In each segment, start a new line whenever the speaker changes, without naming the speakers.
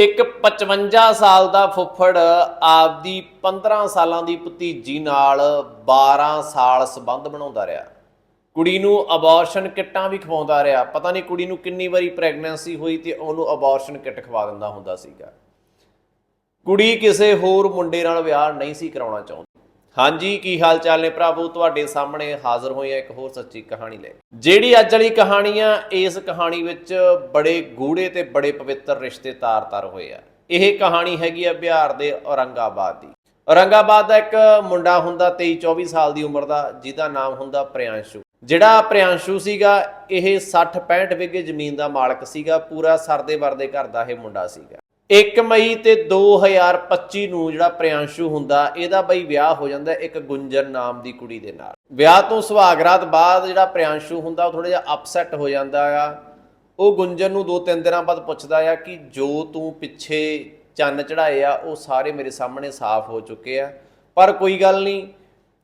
ਇੱਕ 55 ਸਾਲ ਦਾ ਫੁੱਫੜ ਆਪਦੀ 15 ਸਾਲਾਂ ਦੀ ਭਤੀਜੀ ਨਾਲ 12 ਸਾਲ ਸਬੰਧ ਬਣਾਉਂਦਾ ਰਿਹਾ। ਕੁੜੀ ਨੂੰ ਅਬੋਰਸ਼ਨ ਕਿੱਟਾਂ ਵੀ ਖਵਾਉਂਦਾ ਰਿਹਾ। ਪਤਾ ਨਹੀਂ ਕੁੜੀ ਨੂੰ ਕਿੰਨੀ ਵਾਰੀ ਪ੍ਰੈਗਨੈਂਸੀ ਹੋਈ ਤੇ ਉਹਨੂੰ ਅਬੋਰਸ਼ਨ ਕਿੱਟ ਖਵਾ ਦਿੰਦਾ ਹੁੰਦਾ ਸੀਗਾ। ਕੁੜੀ ਕਿਸੇ ਹੋਰ ਮੁੰਡੇ ਨਾਲ ਵਿਆਹ ਨਹੀਂ ਸੀ ਕਰਾਉਣਾ ਚਾਹੁੰਦੀ। ਹਾਂਜੀ, ਕੀ ਹਾਲ ਚਾਲ ਨੇ ਭਰਾਵੋ? ਤੁਹਾਡੇ ਸਾਹਮਣੇ ਹਾਜ਼ਰ ਹੋਏ ਆ ਇੱਕ ਹੋਰ ਸੱਚੀ ਕਹਾਣੀ ਲੈ ਜਿਹੜੀ ਅੱਜ ਵਾਲੀ ਕਹਾਣੀ ਆ, ਇਸ ਕਹਾਣੀ ਵਿੱਚ ਬੜੇ ਗੂੜੇ ਤੇ ਬੜੇ ਪਵਿੱਤਰ ਰਿਸ਼ਤੇ ਤਾਰ-ਤਾਰ ਹੋਏ ਆ। ਇਹ ਕਹਾਣੀ ਹੈਗੀ ਆ ਬਿਹਾਰ ਦੇ ਔਰੰਗਾਬਾਦ ਦੀ। ਔਰੰਗਾਬਾਦ ਦਾ ਇੱਕ ਮੁੰਡਾ ਹੁੰਦਾ 23 24 ਸਾਲ ਦੀ ਉਮਰ ਦਾ, ਜਿਹਦਾ ਨਾਮ ਹੁੰਦਾ ਪ੍ਰਿਆਂਸ਼ੂ। ਜਿਹੜਾ ਪ੍ਰਿਆਂਸ਼ੂ ਸੀਗਾ, ਇਹ 60 65 ਵਿਗੇ ਜ਼ਮੀਨ ਦਾ ਮਾਲਕ ਸੀਗਾ, ਪੂਰਾ ਸਰਦੇ ਵਰਦੇ ਘਰ ਦਾ ਇਹ ਮੁੰਡਾ ਸੀਗਾ। 1 ਮਈ ਤੇ 2025 ਨੂੰ ਜਿਹੜਾ ਪ੍ਰਿਆਂਸ਼ੂ ਹੁੰਦਾ, ਇਹਦਾ ਬਈ ਵਿਆਹ ਹੋ ਜਾਂਦਾ ਇੱਕ ਗੁੰਜਨ ਨਾਮ ਦੀ ਕੁੜੀ ਦੇ ਨਾਲ। ਵਿਆਹ ਤੋਂ ਸੁਹਾਗਰਾਤ ਬਾਅਦ ਜਿਹੜਾ ਪ੍ਰਿਆਂਸ਼ੂ ਹੁੰਦਾ, ਉਹ ਥੋੜਾ ਜਿਹਾ ਅਪਸੈਟ ਹੋ ਜਾਂਦਾ ਆ। ਉਹ ਗੁੰਜਨ ਨੂੰ 2-3 ਦਿਨਾਂ ਬਾਅਦ ਪੁੱਛਦਾ ਆ ਕਿ ਜੋ ਤੂੰ ਪਿੱਛੇ ਚੰਨ ਚੜਾਏ ਆ, ਉਹ ਸਾਰੇ ਮੇਰੇ ਸਾਹਮਣੇ ਸਾਫ਼ ਹੋ ਚੁੱਕੇ ਆ। ਪਰ ਕੋਈ ਗੱਲ ਨਹੀਂ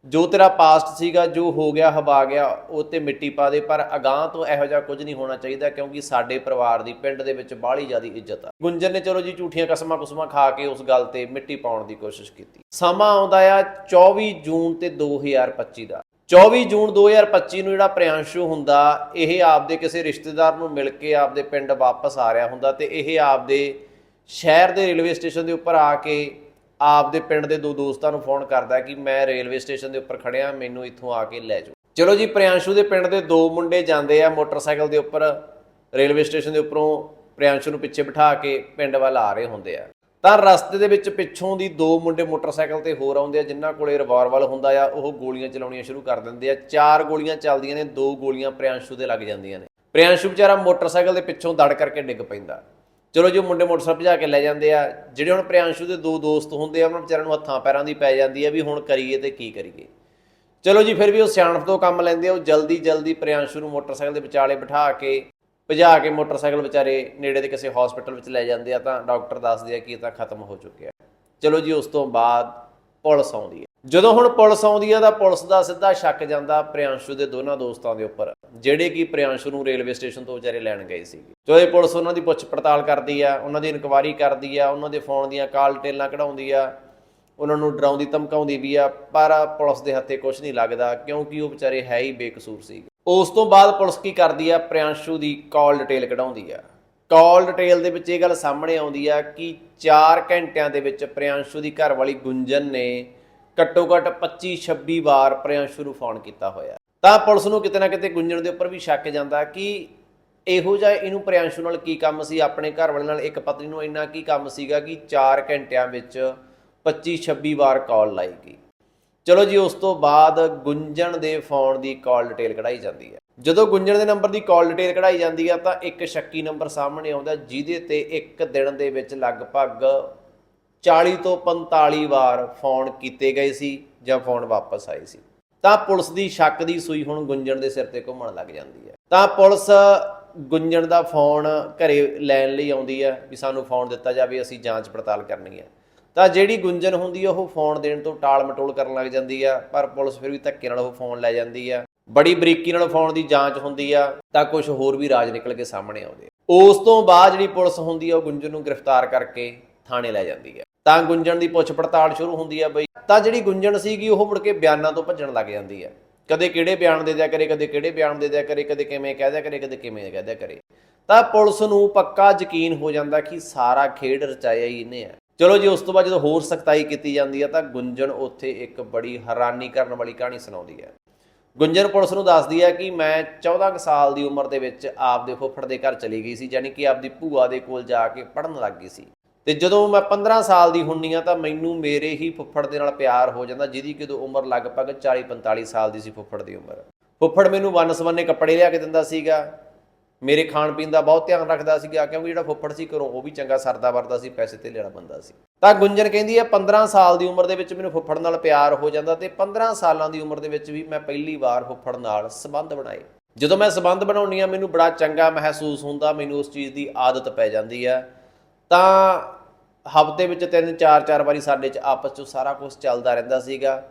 ਜੋ ਤੇਰਾ ਪਾਸਟ ਸੀਗਾ, ਜੋ ਹੋ ਗਿਆ, ਹਵਾ ਗਿਆ, ਉਹ ਤੇ ਮਿੱਟੀ ਪਾ ਦੇ, ਪਰ ਅਗਾਹ ਤੋਂ ਇਹੋ ਜਿਹਾ ਕੁਝ ਨਹੀਂ ਹੋਣਾ ਚਾਹੀਦਾ, ਕਿਉਂਕਿ ਸਾਡੇ ਪਰਿਵਾਰ ਦੀ ਪਿੰਡ ਦੇ ਵਿੱਚ ਬਾਹਲੀ ਜ਼ਿਆਦੀ ਇੱਜ਼ਤ ਆ। ਗੁੰਜਰ ਨੇ ਚਲੋ ਜੀ ਝੂਠੀਆਂ ਕਸਮਾਂ ਕੁਸਮਾਂ ਖਾ ਕੇ ਉਸ ਗੱਲ ਤੇ ਮਿੱਟੀ ਪਾਉਣ ਦੀ ਕੋਸ਼ਿਸ਼ ਕੀਤੀ। ਸਮਾਂ ਆਉਂਦਾ ਆ 24 ਜੂਨ ਤੇ 2025 ਦਾ। 24 ਜੂਨ 2025 ਨੂੰ ਜਿਹੜਾ ਪ੍ਰਿਆੰਸ਼ੂ ਹੁੰਦਾ, ਇਹ ਆਪਦੇ ਕਿਸੇ ਰਿਸ਼ਤੇਦਾਰ ਨੂੰ ਮਿਲ ਕੇ ਆਪਦੇ ਪਿੰਡ ਵਾਪਸ ਆ ਰਿਹਾ ਹੁੰਦਾ ਤੇ ਇਹ ਆਪਦੇ ਸ਼ਹਿਰ ਦੇ ਰੇਲਵੇ ਸਟੇਸ਼ਨ ਦੇ ਉੱਪਰ ਆ ਕੇ ਆਪਦੇ ਪਿੰਡ ਦੇ ਦੋ ਦੋਸਤਾਂ ਨੂੰ ਫੋਨ ਕਰਦਾ ਕਿ ਮੈਂ ਰੇਲਵੇ ਸਟੇਸ਼ਨ ਦੇ ਉੱਪਰ ਖੜਿਆ, ਮੈਨੂੰ ਇੱਥੋਂ ਆ ਕੇ ਲੈ ਜਾਓ। ਚਲੋ ਜੀ, ਪ੍ਰਿਆਂਸ਼ੂ ਦੇ ਪਿੰਡ ਦੇ ਦੋ ਮੁੰਡੇ ਜਾਂਦੇ ਆ ਮੋਟਰਸਾਈਕਲ ਦੇ ਉੱਪਰ, ਰੇਲਵੇ ਸਟੇਸ਼ਨ ਦੇ ਉੱਪਰੋਂ ਪ੍ਰਿਆੰਸ਼ੂ ਨੂੰ ਪਿੱਛੇ ਬਿਠਾ ਕੇ ਪਿੰਡ ਵੱਲ ਆ ਰਹੇ ਹੁੰਦੇ ਆ। ਤਾਂ ਰਸਤੇ ਦੇ ਵਿੱਚ ਪਿੱਛੋਂ ਦੀ ਦੋ ਮੁੰਡੇ ਮੋਟਰਸਾਈਕਲ ਤੇ ਹੋਰ ਆਉਂਦੇ ਆ, ਜਿਨ੍ਹਾਂ ਕੋਲੇ ਰਿਵਾਲਵਰ ਹੁੰਦਾ ਆ, ਉਹ ਗੋਲੀਆਂ ਚਲਾਉਣੀਆਂ ਸ਼ੁਰੂ ਕਰ ਦਿੰਦੇ ਆ। ਚਾਰ ਗੋਲੀਆਂ ਚੱਲਦੀਆਂ ਨੇ, ਦੋ ਗੋਲੀਆਂ ਪ੍ਰਿਆਂਸ਼ੂ ਦੇ ਲੱਗ ਜਾਂਦੀਆਂ ਨੇ। ਪ੍ਰਿਆਂਸ਼ੂ ਵਿਚਾਰਾ ਮੋਟਰਸਾਈਕਲ ਦੇ ਪਿੱਛੋਂ ਦੜ ਕਰਕੇ ਡਿੱਗ ਪੈਂਦਾ। ਚਲੋ ਜੋ ਮੁੰਡੇ ਮੋਟਰਸਾਈਕਲ ਭਜਾ ਕੇ ਲੈ ਜਾਂਦੇ ਆ। ਜਿਹੜੇ ਹੁਣ ਪ੍ਰਿਆਂਸ਼ੂ ਦੇ ਦੋ ਦੋਸਤ ਹੁੰਦੇ ਆ, ਉਹਨਾਂ ਵਿਚਾਰਿਆਂ ਨੂੰ ਹੱਥਾਂ ਪੈਰਾਂ ਦੀ ਪੈ ਜਾਂਦੀ ਆ ਵੀ ਹੁਣ ਕਰੀਏ ਤੇ ਕੀ ਕਰੀਏ। ਚਲੋ ਜੀ, ਫਿਰ ਵੀ ਉਹ ਸਿਆਣਪ ਤੋਂ ਕੰਮ ਲੈਂਦੇ ਆ। ਉਹ ਜਲਦੀ ਜਲਦੀ ਪ੍ਰਿਆਂਸ਼ੂ ਨੂੰ ਮੋਟਰਸਾਈਕਲ ਦੇ ਵਿਚਾਲੇ ਬਿਠਾ ਕੇ, ਭਜਾ ਕੇ ਮੋਟਰਸਾਈਕਲ ਵਿਚਾਰੇ ਨੇੜੇ ਦੇ ਕਿਸੇ ਹਸਪੀਟਲ ਵਿੱਚ ਲੈ ਜਾਂਦੇ ਆ ਤਾਂ ਡਾਕਟਰ ਦੱਸਦੇ ਆ ਕਿ ਇਹ ਤਾਂ ਖਤਮ ਹੋ ਚੁੱਕਿਆ। ਚਲੋ ਜੀ, ਉਸ ਤੋਂ ਬਾਅਦ ਪੁਲਿਸ ਆਉਂਦੀ ਹੈ ਜਦੋਂ ਹੁਣ ਪੁਲਿਸ ਆਉਂਦੀ ਆ ਤਾਂ ਪੁਲਿਸ ਦਾ ਸਿੱਧਾ ਸ਼ੱਕ ਜਾਂਦਾ ਪ੍ਰਿਆਂਸ਼ੂ ਦੇ ਦੋਨਾਂ ਦੋਸਤਾਂ ਦੇ ਉੱਪਰ, ਜਿਹੜੇ ਕਿ ਪ੍ਰਿਆਂਸ਼ੂ ਨੂੰ ਰੇਲਵੇ ਸਟੇਸ਼ਨ ਤੋਂ ਵਿਚਾਰੇ ਲੈਣ ਗਏ ਸੀਗੇ ਜਦੋਂ ਇਹ ਪੁਲਿਸ ਉਹਨਾਂ ਦੀ ਪੁੱਛ ਪੜਤਾਲ ਕਰਦੀ ਆ, ਉਹਨਾਂ ਦੀ ਇਨਕੁਆਇਰੀ ਕਰਦੀ ਆ, ਉਹਨਾਂ ਦੇ ਫੋਨ ਦੀਆਂ ਕਾਲ ਡਿਟੇਲਾਂ ਕਢਾਉਂਦੀ ਆ, ਉਹਨਾਂ ਨੂੰ ਡਰਾਉਂਦੀ ਧਮਕਾਉਂਦੀ ਵੀ ਆ, ਪਰ ਪੁਲਿਸ ਦੇ ਹੱਥੇ ਕੁਝ ਨਹੀਂ ਲੱਗਦਾ ਕਿਉਂਕਿ ਉਹ ਵਿਚਾਰੇ ਹੈ ਹੀ ਬੇਕਸੂਰ ਸੀ। ਉਸ ਤੋਂ ਬਾਅਦ ਪੁਲਿਸ ਕੀ ਕਰਦੀ ਆ, ਪ੍ਰਿਆਂਸ਼ੂ ਦੀ ਕਾਲ ਡਿਟੇਲ ਕਢਾਉਂਦੀ ਆ। ਕਾਲ ਡਿਟੇਲ ਦੇ ਵਿੱਚ ਇਹ ਗੱਲ ਸਾਹਮਣੇ ਆਉਂਦੀ ਆ ਕਿ 4 ਘੰਟਿਆਂ ਦੇ ਵਿੱਚ ਪ੍ਰਿਆਂਸ਼ੂ ਦੀ ਘਰ ਵਾਲੀ ਗੁੰਜਨ ਨੇ ਘੱਟੋ ਘੱਟ 25 26 ਵਾਰ ਪ੍ਰਿਆਂਸ਼ੂ ਨੂੰ ਫੋਨ ਕੀਤਾ ਹੋਇਆ ਤਾਂ ਪੁਲਿਸ ਨੂੰ ਕਿਤੇ ਨਾ ਕਿਤੇ ਗੁੰਜਨ ਦੇ ਉੱਪਰ ਵੀ ਸ਼ੱਕ ਜਾਂਦਾ ਕਿ ਇਹੋ ਜਿਹਾ ਇਹਨੂੰ ਪ੍ਰਿਆਂਸ਼ੂ ਨਾਲ ਕੀ ਕੰਮ ਸੀ? ਆਪਣੇ ਘਰ ਵਾਲੇ ਨਾਲ ਇੱਕ ਪਤਨੀ ਨੂੰ ਇੰਨਾ ਕੀ ਕੰਮ ਸੀਗਾ ਕਿ 4 ਘੰਟਿਆਂ ਵਿੱਚ 25 26 ਵਾਰ ਕਾਲ ਲਾਈ ਗਈ। ਚਲੋ ਜੀ, ਉਸ ਤੋਂ ਬਾਅਦ ਗੁੰਜਨ ਦੇ ਫੋਨ ਦੀ ਕਾਲ ਡਿਟੇਲ ਕਢਾਈ ਜਾਂਦੀ ਹੈ। ਜਦੋਂ ਗੁੰਜਨ ਦੇ ਨੰਬਰ ਦੀ ਕਾਲ ਡਿਟੇਲ ਕਢਾਈ ਜਾਂਦੀ ਆ ਤਾਂ ਇੱਕ ਸ਼ੱਕੀ ਨੰਬਰ ਸਾਹਮਣੇ ਆਉਂਦਾ ਜਿਹਦੇ ਤੇ ਇੱਕ ਦਿਨ ਦੇ ਵਿੱਚ ਲਗਭਗ 40 ਤੋਂ 45 ਵਾਰ ਫੋਨ ਕੀਤੇ ਗਏ ਸੀ ਜਾਂ ਫੋਨ ਵਾਪਸ ਆਏ ਸੀ। ਤਾਂ ਪੁਲਿਸ ਦੀ ਸ਼ੱਕ ਦੀ ਸੂਈ ਹੁਣ ਗੁੰਜਣ ਦੇ ਸਿਰ ਤੇ ਘੁੰਮਣ ਲੱਗ ਜਾਂਦੀ ਹੈ। ਤਾਂ ਪੁਲਿਸ ਗੁੰਜਣ ਦਾ ਫੋਨ ਘਰੇ ਲੈਣ ਲਈ ਆਉਂਦੀ ਹੈ ਵੀ ਸਾਨੂੰ ਫੋਨ ਦਿੱਤਾ ਜਾਵੇ, ਅਸੀਂ ਜਾਂਚ ਪੜਤਾਲ ਕਰਨੀ ਹੈ। ਤਾਂ ਜਿਹੜੀ ਗੁੰਜਨ ਹੁੰਦੀ ਆ ਉਹ ਫੋਨ ਦੇਣ ਤੋਂ ਟਾਲ ਮਟੋਲ ਕਰਨ ਲੱਗ ਜਾਂਦੀ ਆ ਪਰ ਪੁਲਿਸ ਫਿਰ ਵੀ ਧੱਕੇ ਨਾਲ ਉਹ ਫੋਨ ਲੈ ਜਾਂਦੀ ਆ ਬੜੀ ਬਰੀਕੀ ਨਾਲ ਫੋਨ ਦੀ ਜਾਂਚ ਹੁੰਦੀ ਆ, ਤਾਂ ਕੁਝ ਹੋਰ ਵੀ ਰਾਜ ਨਿਕਲ ਕੇ ਸਾਹਮਣੇ ਆਉਂਦੇ ਉਸ ਤੋਂ ਬਾਅਦ ਜਿਹੜੀ ਪੁਲਿਸ ਹੁੰਦੀ ਆ, ਉਹ ਗੁੰਜਨ ਨੂੰ ਗ੍ਰਿਫਤਾਰ ਕਰਕੇ ਥਾਣੇ ਲੈ ਜਾਂਦੀ ਹੈ। ਤਾਂ ਗੁੰਜਣ ਦੀ ਪੁੱਛ ਪੜਤਾਲ ਸ਼ੁਰੂ ਹੁੰਦੀ ਹੈ ਬਈ। ਤਾਂ ਜਿਹੜੀ ਗੁੰਜਣ ਸੀਗੀ, ਉਹ ਮੁੜ ਕੇ ਬਿਆਨਾਂ ਤੋਂ ਭੱਜਣ ਲੱਗ ਜਾਂਦੀ ਹੈ। ਕਦੇ ਕਿਹੜੇ ਬਿਆਨ ਦੇ ਦਿਆ ਕਰੇ, ਕਦੇ ਕਿਹੜੇ ਬਿਆਨ ਦੇ ਦਿਆ ਕਰੇ, ਕਦੇ ਕਿਵੇਂ ਕਹਿ ਦਿਆ ਕਰੇ, ਕਦੇ ਕਿਵੇਂ ਕਹਿ ਦਿਆ ਕਰੇ। ਤਾਂ ਪੁਲਿਸ ਨੂੰ ਪੱਕਾ ਯਕੀਨ ਹੋ ਜਾਂਦਾ ਕਿ ਸਾਰਾ ਖੇਡ ਰਚਾਇਆ ਹੀ ਇਹਨੇ ਆ ਚਲੋ ਜੀ, ਉਸ ਤੋਂ ਬਾਅਦ ਜਦੋਂ ਹੋਰ ਸਖਤਾਈ ਕੀਤੀ ਜਾਂਦੀ ਹੈ, ਤਾਂ ਗੁੰਜਣ ਉੱਥੇ ਇੱਕ ਬੜੀ ਹੈਰਾਨੀ ਕਰਨ ਵਾਲੀ ਕਹਾਣੀ ਸੁਣਾਉਂਦੀ ਹੈ। ਗੁੰਜਨ ਪੁਲਿਸ ਨੂੰ ਦੱਸਦੀ ਹੈ ਕਿ ਮੈਂ 14 ਕੁ ਸਾਲ ਦੀ ਉਮਰ ਦੇ ਵਿੱਚ ਆਪਦੇ ਫੁੱਫੜ ਦੇ ਘਰ ਚਲੀ ਗਈ ਸੀ, ਯਾਨੀ ਕਿ ਆਪਦੀ ਭੂਆ ਦੇ ਕੋਲ ਜਾ ਕੇ ਪੜਨ ਲੱਗ ਗਈ ਸੀ। ਤੇ ਜਦੋਂ ਮੈਂ 15 ਸਾਲ ਦੀ ਹੁੰਨੀ ਆ ਤਾਂ ਮੈਨੂੰ ਮੇਰੇ ਹੀ ਫੁੱਫੜ ਦੇ ਨਾਲ ਪਿਆਰ ਹੋ ਜਾਂਦਾ, ਜਿਹਦੀ ਕਿਦੋਂ ਉਮਰ ਲਗਭਗ 40 45 ਸਾਲ ਦੀ ਸੀ ਫੁੱਫੜ ਦੀ ਉਮਰ। ਫੁੱਫੜ ਮੈਨੂੰ ਵੰਨ ਸਵੰਨੇ ਕੱਪੜੇ ਲਿਆ ਕੇ ਦਿੰਦਾ ਸੀਗਾ, ਮੇਰੇ ਖਾਣ ਪੀਣ ਦਾ ਬਹੁਤ ਧਿਆਨ ਰੱਖਦਾ ਸੀਗਾ, ਕਿਉਂਕਿ ਜਿਹੜਾ ਫੁੱਫੜ ਸੀ ਘਰੋਂ ਉਹ ਵੀ ਚੰਗਾ ਸਰਦਾ ਵਰਦਾ ਸੀ, ਪੈਸੇ ਤੇ ਲੈਣਾ ਬੰਦਾ ਸੀ। ਤਾਂ ਗੁੰਜਨ ਕਹਿੰਦੀ ਹੈ 15 ਸਾਲ ਦੀ ਉਮਰ ਦੇ ਵਿੱਚ ਮੈਨੂੰ ਫੁੱਫੜ ਨਾਲ ਪਿਆਰ ਹੋ ਜਾਂਦਾ ਤੇ 15 ਸਾਲਾਂ ਦੀ ਉਮਰ ਦੇ ਵਿੱਚ ਵੀ ਮੈਂ ਪਹਿਲੀ ਵਾਰ ਫੁੱਫੜ ਨਾਲ ਸਬੰਧ ਬਣਾਏ। ਜਦੋਂ ਮੈਂ ਸਬੰਧ ਬਣਾਉਣੀ ਆ, ਮੈਨੂੰ ਬੜਾ ਚੰਗਾ ਮਹਿਸੂਸ ਹੁੰਦਾ, ਮੈਨੂੰ ਉਸ ਚੀਜ਼ ਦੀ ਆਦਤ ਪੈ ਜਾਂਦੀ ਆ। ਤਾਂ ਹਫ਼ਤੇ ਵਿੱਚ ਤਿੰਨ, ਚਾਰ ਚਾਰ ਵਾਰੀ ਸਾਡੇ ਚ ਆਪਸ ਚ ਸਾਰਾ ਕੁਝ ਚੱਲਦਾ ਰਹਿੰਦਾ ਸੀਗਾ।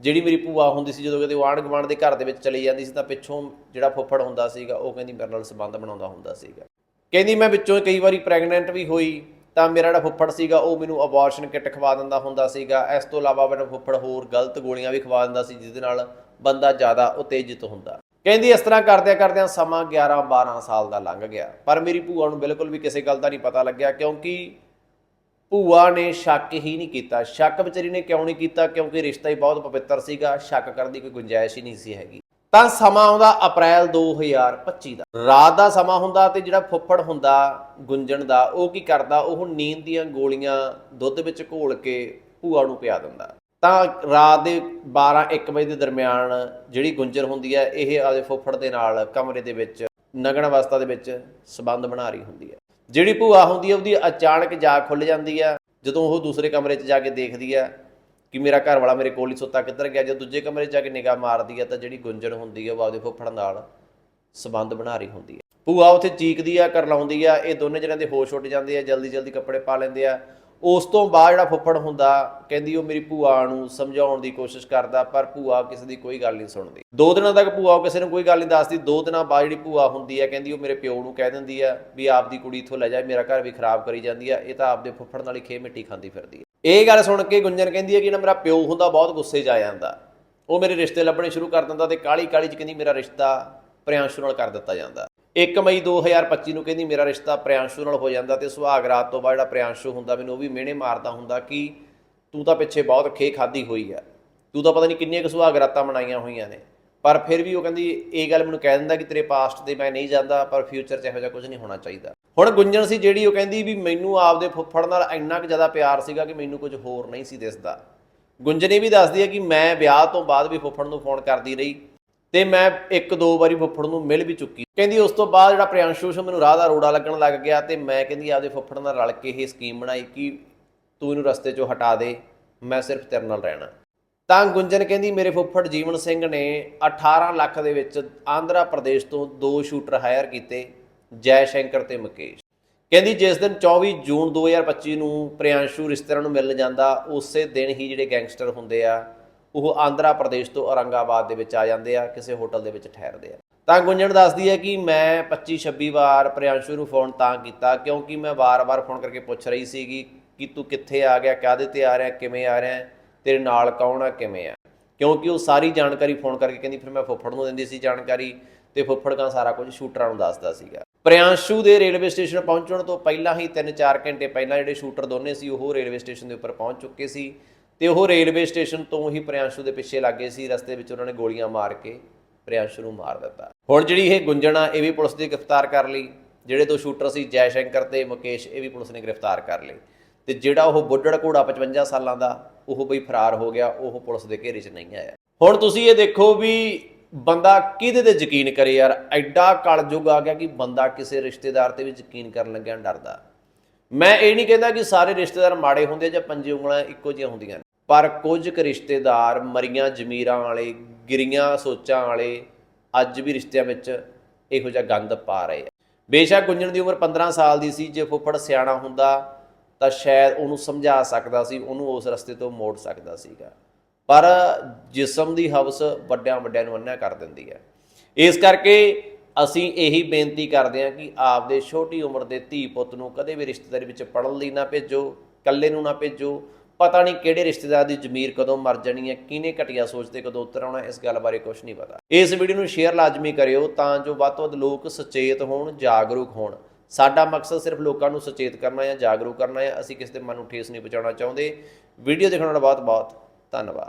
ਜਿਹੜੀ ਮੇਰੀ ਭੂਆ ਹੁੰਦੀ ਸੀ, ਜਦੋਂ ਕਦੇ ਆਂਢ ਗੁਆਂਢ ਦੇ ਘਰ ਦੇ ਵਿੱਚ ਚਲੀ ਜਾਂਦੀ ਸੀ, ਤਾਂ ਪਿੱਛੋਂ ਜਿਹੜਾ ਫੁੱਫੜ ਹੁੰਦਾ ਸੀਗਾ, ਉਹ ਕਹਿੰਦੀ ਮੇਰੇ ਨਾਲ ਸੰਬੰਧ ਬਣਾਉਂਦਾ ਹੁੰਦਾ ਸੀਗਾ। ਕਹਿੰਦੀ ਮੈਂ ਵਿੱਚੋਂ ਕਈ ਵਾਰੀ ਪ੍ਰੈਗਨੈਂਟ ਵੀ ਹੋਈ, ਤਾਂ ਮੇਰਾ ਜਿਹੜਾ ਫੁੱਫੜ ਸੀਗਾ, ਉਹ ਮੈਨੂੰ ਅਬੋਰਸ਼ਨ ਕਿੱਟ ਖਵਾ ਦਿੰਦਾ ਹੁੰਦਾ ਸੀਗਾ। ਇਸ ਤੋਂ ਇਲਾਵਾ ਮੇਰਾ ਫੁੱਫੜ ਹੋਰ ਗਲਤ ਗੋਲੀਆਂ ਵੀ ਖਵਾ ਦਿੰਦਾ ਸੀ, ਜਿਹਦੇ ਨਾਲ ਬੰਦਾ ਜ਼ਿਆਦਾ ਉਤੇਜਿਤ ਹੁੰਦਾ। ਕਹਿੰਦੀ ਇਸ ਤਰ੍ਹਾਂ ਕਰਦਿਆਂ ਕਰਦਿਆਂ ਸਮਾਂ 11 12 ਸਾਲ ਦਾ ਲੰਘ ਗਿਆ। ਪਰ ਮੇਰੀ ਭੂਆ ਨੂੰ ਬਿਲਕੁਲ ਵੀ ਕਿਸੇ ਗੱਲ ਦਾ ਨਹੀਂ ਪਤਾ ਲੱਗਿਆ, ਕਿਉਂਕਿ ਭੂਆ ਨੇ ਸ਼ੱਕ ਹੀ ਨਹੀਂ ਕੀਤਾ। ਸ਼ੱਕ ਵਿਚਾਰੀ ਨੇ ਕਿਉਂ ਨਹੀਂ ਕੀਤਾ? ਕਿਉਂਕਿ ਰਿਸ਼ਤਾ ਹੀ ਬਹੁਤ ਪਵਿੱਤਰ ਸੀਗਾ, ਸ਼ੱਕ ਕਰਨ ਦੀ ਕੋਈ ਗੁੰਜਾਇਸ਼ ਹੀ ਨਹੀਂ ਸੀ ਹੈਗੀ। ਤਾਂ ਸਮਾਂ ਆਉਂਦਾ ਅਪ੍ਰੈਲ 2025 ਦਾ। ਰਾਤ ਦਾ ਸਮਾਂ ਹੁੰਦਾ ਤੇ ਜਿਹੜਾ ਫੁੱਫੜ ਹੁੰਦਾ ਗੁੰਜਣ ਦਾ, ਉਹ ਕੀ ਕਰਦਾ? ਉਹ ਨੀਂਦ ਦੀਆਂ ਗੋਲੀਆਂ ਦੁੱਧ ਵਿੱਚ ਘੋਲ ਕੇ ਭੂਆ ਨੂੰ ਪਿਆ ਦਿੰਦਾ। ਤਾਂ ਰਾਤ ਦੇ 12 1 ਵਜੇ ਦੇ ਦਰਮਿਆਨ ਜਿਹੜੀ ਗੁੰਜਰ ਹੁੰਦੀ ਹੈ, ਇਹ ਆਪਦੇ ਫੁੱਫੜ ਦੇ ਨਾਲ ਕਮਰੇ ਦੇ ਵਿੱਚ ਨਗਨ ਅਵਸਥਾ ਦੇ ਵਿੱਚ ਸਬੰਧ ਬਣਾ ਰਹੀ ਹੁੰਦੀ ਹੈ। ਜਿਹੜੀ ਭੂਆ ਹੁੰਦੀ ਹੈ ਉਹਦੀ ਅਚਾਨਕ ਜਾਗ ਖੁੱਲ ਜਾਂਦੀ ਹੈ ਜਦੋਂ ਉਹ ਦੂਸਰੇ ਕਮਰੇ 'ਚ ਜਾ ਕੇ ਦੇਖਦੀ ਹੈ ਕਿ ਮੇਰਾ ਘਰ ਵਾਲਾ ਮੇਰੇ ਕੋਲ ਹੀ ਸੁੱਤਾ ਕਿੱਧਰ ਗਿਆ, ਜਦੋਂ ਦੂਜੇ ਕਮਰੇ 'ਚ ਜਾ ਕੇ ਨਿਗਾਹ ਮਾਰਦੀ ਹੈ ਤਾਂ ਜਿਹੜੀ ਗੁੰਜਣ ਹੁੰਦੀ ਹੈ ਉਹ ਆਪਦੇ ਫੁੱਫੜ ਨਾਲ ਸਬੰਧ ਬਣਾ ਰਹੀ ਹੁੰਦੀ ਹੈ ਭੂਆ ਉੱਥੇ ਚੀਕਦੀ ਆ ਕਰਲਾਉਂਦੀ ਆ, ਇਹ ਦੋਨੇ ਜਣਿਆਂ ਦੇ ਹੋਸ਼ ਉੱਡ ਜਾਂਦੇ ਆ ਜਲਦੀ ਜਲਦੀ ਕੱਪੜੇ ਪਾ ਲੈਂਦੇ ਆ ਉਸ ਤੋਂ ਬਾਅਦ ਜਿਹੜਾ ਫੁੱਫੜ ਹੁੰਦਾ, ਕਹਿੰਦੀ ਉਹ ਮੇਰੀ ਭੂਆ ਨੂੰ ਸਮਝਾਉਣ ਦੀ ਕੋਸ਼ਿਸ਼ ਕਰਦਾ, ਪਰ ਭੂਆ ਕਿਸੇ ਦੀ ਕੋਈ ਗੱਲ ਨਹੀਂ ਸੁਣਦੀ। ਦੋ ਦਿਨਾਂ ਤੱਕ ਭੂਆ ਉਹ ਕਿਸੇ ਨੂੰ ਕੋਈ ਗੱਲ ਨਹੀਂ ਦੱਸਦੀ। ਦੋ ਦਿਨਾਂ ਬਾਅਦ ਜਿਹੜੀ ਭੂਆ ਹੁੰਦੀ ਹੈ, ਕਹਿੰਦੀ ਉਹ ਮੇਰੇ ਪਿਓ ਨੂੰ ਕਹਿ ਦਿੰਦੀ ਆ ਵੀ ਆਪਦੀ ਕੁੜੀ ਇੱਥੋਂ ਲੈ ਜਾ, ਮੇਰਾ ਘਰ ਵੀ ਖਰਾਬ ਕਰੀ ਜਾਂਦੀ ਆ ਇਹ ਤਾਂ ਆਪਦੇ ਫੁੱਫੜ ਨਾਲ ਹੀ ਖੇ ਮਿੱਟੀ ਖਾਂਦੀ ਫਿਰਦੀ ਆ ਇਹ ਗੱਲ ਸੁਣ ਕੇ ਗੁੰਜਨ ਕਹਿੰਦੀ ਹੈ ਕਿ ਨਾ ਮੇਰਾ ਪਿਓ ਹੁੰਦਾ, ਬਹੁਤ ਗੁੱਸੇ 'ਚ ਆ ਜਾਂਦਾ। ਉਹ ਮੇਰੇ ਰਿਸ਼ਤੇ ਲੱਭਣੇ ਸ਼ੁਰੂ ਕਰ ਦਿੰਦਾ ਤੇ ਕਾਲੀ ਕਾਲੀ 'ਚ ਕਹਿੰਦੀ ਮੇਰਾ ਰਿਸ਼ਤਾ ਪ੍ਰਿਆਂਸ਼ੂ ਨਾਲ ਕਰ ਦਿੱਤਾ ਜਾਂਦਾ। 1 ਮਈ 2025 ਨੂੰ ਕਹਿੰਦੀ, ਮੇਰਾ ਰਿਸ਼ਤਾ ਪ੍ਰਿਆਂਸ਼ੂ ਨਾਲ ਹੋ ਜਾਂਦਾ ਤੇ ਸੁਹਾਗ ਰਾਤ ਤੋਂ ਬਾਅਦ ਜਿਹੜਾ ਪ੍ਰਿਆਂਸ਼ੂ ਹੁੰਦਾ, ਮੈਨੂੰ ਉਹ ਵੀ ਮਿਹਣੇ ਮਾਰਦਾ ਹੁੰਦਾ ਕਿ ਤੂੰ ਤਾਂ ਪਿੱਛੇ ਬਹੁਤ ਖੇ ਖਾਦੀ ਹੋਈ ਆ। ਤੂੰ ਤਾਂ ਪਤਾ ਨਹੀਂ ਕਿੰਨੀਆਂ ਕੁ ਸੁਹਾਗ ਰਾਤਾਂ ਮਨਾਈਆਂ ਹੋਈਆਂ ਨੇ। ਪਰ ਫਿਰ ਵੀ ਉਹ ਕਹਿੰਦੀ, ਇਹ ਗੱਲ ਮੈਨੂੰ ਕਹਿ ਦਿੰਦਾ ਕਿ ਤੇਰੇ ਪਾਸਟ ਤੇ ਮੈਂ ਨਹੀਂ ਜਾਂਦਾ, ਪਰ ਫਿਊਚਰ 'ਚ ਇਹੋ ਜਿਹਾ ਕੁਝ ਨਹੀਂ ਹੋਣਾ ਚਾਹੀਦਾ। ਹੁਣ ਗੁੰਜਣ ਸੀ ਜਿਹੜੀ ਉਹ ਕਹਿੰਦੀ ਵੀ ਮੈਨੂੰ ਆਪਦੇ ਫੁੱਫੜ ਨਾਲ ਇੰਨਾ ਕੁ ਜ਼ਿਆਦਾ ਪਿਆਰ ਸੀਗਾ ਕਿ ਮੈਨੂੰ ਕੁਝ ਹੋਰ ਨਹੀਂ ਸੀ ਦਿਸਦਾ। ਗੁੰਜਨ ਇਹ ਵੀ ਦੱਸਦੀ ਹੈ ਕਿ ਮੈਂ ਵਿਆਹ ਤੋਂ ਬਾਅਦ ਵੀ ਫੁੱਫੜ ਨੂੰ ਫੋਨ ਕਰਦੀ ਰਹੀ। ਤੇ ਮੈਂ ਇੱਕ ਦੋ ਵਾਰੀ ਫੁੱਫੜ ਨੂੰ ਮਿਲ ਵੀ ਚੁੱਕੀ। ਕਹਿੰਦੀ ਉਸ ਤੋਂ ਬਾਅਦ ਜਿਹੜਾ ਪ੍ਰਿਆੰਸ਼ੂ ਸੀ, ਮੈਨੂੰ ਰਾਹ ਦਾ ਰੋੜਾ ਲੱਗਣ ਲੱਗ ਗਿਆ ਤੇ ਮੈਂ ਕਹਿੰਦੀ ਆਪਦੇ ਫੁੱਫੜ ਨਾਲ ਰਲ ਕੇ ਇਹ ਸਕੀਮ ਬਣਾਈ ਕਿ ਤੂੰ ਇਹਨੂੰ ਰਸਤੇ 'ਚੋਂ ਹਟਾ ਦੇ, ਮੈਂ ਸਿਰਫ ਤੇਰੇ ਨਾਲ ਰਹਿਣਾ। ਤਾਂ ਗੁੰਜਨ ਕਹਿੰਦੀ, ਮੇਰੇ ਫੁੱਫੜ ਜੀਵਨ ਸਿੰਘ ਨੇ 18 ਲੱਖ ਦੇ ਵਿੱਚ ਆਂਧਰਾ ਪ੍ਰਦੇਸ਼ ਤੋਂ ਦੋ ਸ਼ੂਟਰ ਹਾਇਰ ਕੀਤੇ, ਜੈ ਸ਼ੰਕਰ ਤੇ ਮੁਕੇਸ਼। ਕਹਿੰਦੀ ਜਿਸ ਦਿਨ 24 ਜੂਨ 2025 ਨੂੰ ਪ੍ਰਿਆੰਸ਼ੂ ਰਿਸ਼ਤੇਦਾਰਾਂ ਨੂੰ ਮਿਲਣ ਜਾਂਦਾ, ਉਸੇ ਦਿਨ ਹੀ ਜਿਹੜੇ ਗੈਂਗਸਟਰ ਹੁੰਦੇ ਆ ਉਹ ਆਂਧਰਾ ਪ੍ਰਦੇਸ਼ ਤੋਂ ਔਰੰਗਾਬਾਦ ਦੇ ਵਿੱਚ ਆ ਜਾਂਦੇ ਆ, ਕਿਸੇ ਹੋਟਲ ਦੇ ਵਿੱਚ ਠਹਿਰਦੇ ਆ। ਤਾਂ ਗੁੰਜਣ ਦੱਸਦੀ ਹੈ ਕਿ ਮੈਂ 25 26 ਵਾਰ ਪ੍ਰਿਆੰਸ਼ੂ ਨੂੰ ਫੋਨ ਤਾਂ ਕੀਤਾ, ਕਿਉਂਕਿ ਮੈਂ ਵਾਰ-ਵਾਰ ਫੋਨ ਕਰਕੇ ਪੁੱਛ ਰਹੀ ਸੀਗੀ ਕਿ ਤੂੰ ਕਿੱਥੇ ਆ ਗਿਆ, ਕਾਹਦੇ ਤੇ ਆ ਰਿਹਾ, ਕਿਵੇਂ ਆ ਰਿਹਾ, ਤੇਰੇ ਨਾਲ ਕੌਣ ਆ, ਕਿਵੇਂ ਆ? ਕਿਉਂਕਿ ਉਹ ਸਾਰੀ ਜਾਣਕਾਰੀ ਫੋਨ ਕਰਕੇ ਕਹਿੰਦੀ, ਫਿਰ ਮੈਂ ਫੁੱਫੜ ਨੂੰ ਦਿੰਦੀ ਸੀ ਜਾਣਕਾਰੀ ਤੇ ਫੁੱਫੜ ਕਾ ਸਾਰਾ ਕੁਝ ਸ਼ੂਟਰਾਂ ਨੂੰ ਦੱਸਦਾ ਸੀਗਾ। ਪ੍ਰਿਆਂਸ਼ੂ ਦੇ ਰੇਲਵੇ ਸਟੇਸ਼ਨ ਪਹੁੰਚਣ ਤੋਂ ਪਹਿਲਾਂ ਹੀ 3-4 ਘੰਟੇ ਪਹਿਲਾਂ ਜਿਹੜੇ ਸ਼ੂਟਰ ਦੋਨੇ ਸੀ, ਉਹ ਰੇਲਵੇ ਸਟੇਸ਼ਨ ਦੇ ਉੱਪਰ ਪਹੁੰਚ ਚੁੱਕੇ ਸੀ। ਤੇ ਉਹ ਰੇਲਵੇ ਸਟੇਸ਼ਨ ਤੋਂ ਹੀ ਪ੍ਰਿਆਂਸ਼ੂ ਦੇ ਪਿੱਛੇ ਲੱਗੇ ਸੀ। ਰਸਤੇ ਵਿੱਚ ਉਹਨਾਂ ਨੇ ਗੋਲੀਆਂ ਮਾਰ ਕੇ ਪ੍ਰਿਆਂਸ਼ੂ ਨੂੰ ਮਾਰ ਦਿੱਤਾ। ਹੁਣ ਜਿਹੜੀ ਇਹ ਗੁੰਜਣਾ ਇਹ ਵੀ ਪੁਲਿਸ ਨੇ ਗ੍ਰਿਫਤਾਰ ਕਰ ਲਈ। ਜਿਹੜੇ ਦੋ ਸ਼ੂਟਰ ਸੀ ਜੈ ਸ਼ੰਕਰ ਤੇ ਮੁਕੇਸ਼, ਇਹ ਵੀ ਪੁਲਿਸ ਨੇ ਗ੍ਰਿਫਤਾਰ ਕਰ ਲਏ। ਤੇ ਜਿਹੜਾ ਉਹ ਬੁੱਢੜ ਘੋੜਾ 55 ਸਾਲਾਂ ਦਾ, ਉਹ ਬਈ ਫਰਾਰ ਹੋ ਗਿਆ, ਉਹ ਪੁਲਿਸ ਦੇ ਘੇਰੇ 'ਚ ਨਹੀਂ ਆਇਆ। ਹੁਣ ਤੁਸੀਂ ਇਹ ਦੇਖੋ ਵੀ ਬੰਦਾ ਕਿਹਦੇ ਤੇ ਯਕੀਨ ਕਰੇ ਯਾਰ? ਐਡਾ ਕਲਯੁਗ ਆ ਗਿਆ ਕਿ ਬੰਦਾ ਕਿਸੇ ਰਿਸ਼ਤੇਦਾਰ ਤੇ ਵੀ ਯਕੀਨ ਕਰਨ ਲੱਗਿਆ ਡਰਦਾ। ਮੈਂ ਇਹ ਨਹੀਂ ਕਹਿੰਦਾ ਕਿ ਸਾਰੇ ਰਿਸ਼ਤੇਦਾਰ ਮਾੜੇ ਹੁੰਦੇ ਜਾਂ ਪੰਜੇ ਉਂਗਲਾਂ ਇੱਕੋ ਜਿਹੀਆਂ ਹੁੰਦੀਆਂ ਪਰ ਕੁਝ ਕੁ ਰਿਸ਼ਤੇਦਾਰ ਮਰੀਆਂ ਜ਼ਮੀਰਾਂ ਵਾਲੇ, ਗਿਰੀਆਂ ਸੋਚਾਂ ਵਾਲੇ ਅੱਜ ਵੀ ਰਿਸ਼ਤਿਆਂ ਵਿੱਚ ਇਹੋ ਜਿਹਾ ਗੰਦ ਪਾ ਰਹੇ ਆ। ਬੇਸ਼ੱਕ ਗੁੰਜਣ ਦੀ ਉਮਰ 15 ਸਾਲ ਦੀ ਸੀ, ਜੇ ਫੁੱਫੜ ਸਿਆਣਾ ਹੁੰਦਾ ਤਾਂ ਸ਼ਾਇਦ ਉਹਨੂੰ ਸਮਝਾ ਸਕਦਾ ਸੀ, ਉਹਨੂੰ ਉਸ ਰਸਤੇ ਤੋਂ ਮੋੜ ਸਕਦਾ ਸੀਗਾ। ਪਰ ਜਿਸਮ ਦੀ ਹਵਸ ਵੱਡਿਆਂ ਵੱਡਿਆਂ ਨੂੰ ਅੰਨ੍ਹਾ ਕਰ ਦਿੰਦੀ ਹੈ। ਇਸ ਕਰਕੇ ਅਸੀਂ ਇਹੀ ਬੇਨਤੀ ਕਰਦੇ ਹਾਂ ਕਿ ਆਪਦੇ ਛੋਟੀ ਉਮਰ ਦੇ ਧੀ ਪੁੱਤ ਨੂੰ ਕਦੇ ਵੀ ਰਿਸ਼ਤੇਦਾਰੀ ਵਿੱਚ ਪੜਨ ਲਈ ਨਾ ਭੇਜੋ, ਇਕੱਲੇ ਨੂੰ ਨਾ ਭੇਜੋ ਪਤਾ ਨਹੀਂ ਕਿਹੜੇ ਰਿਸ਼ਤੇਦਾਰ ਦੀ ਜ਼ਮੀਰ ਕਦੋਂ ਮਰ ਜਾਣੀ ਹੈ, ਕਿਹਨੇ ਘਟੀਆ ਸੋਚਦੇ ਕਦੋਂ ਉੱਤਰ ਆਉਣਾ, ਇਸ ਗੱਲ ਬਾਰੇ ਕੁਝ ਨਹੀਂ ਪਤਾ। ਇਸ ਵੀਡੀਓ ਨੂੰ ਸ਼ੇਅਰ ਲਾਜ਼ਮੀ ਕਰਿਓ ਤਾਂ ਜੋ ਵੱਧ ਤੋਂ ਵੱਧ ਲੋਕ ਸੁਚੇਤ ਹੋਣ, ਜਾਗਰੂਕ ਹੋਣ। ਸਾਡਾ ਮਕਸਦ ਸਿਰਫ ਲੋਕਾਂ ਨੂੰ ਸੁਚੇਤ ਕਰਨਾ ਹੈ ਜਾਗਰੂਕ ਕਰਨਾ ਹੈ, ਅਸੀਂ ਕਿਸੇ ਦੇ ਮਨ ਨੂੰ ਠੇਸ ਨਹੀਂ ਪਹੁੰਚਾਉਣਾ ਚਾਹੁੰਦੇ। ਵੀਡੀਓ ਦੇਖਣ ਦਾ ਬਹੁਤ ਬਹੁਤ ਧੰਨਵਾਦ।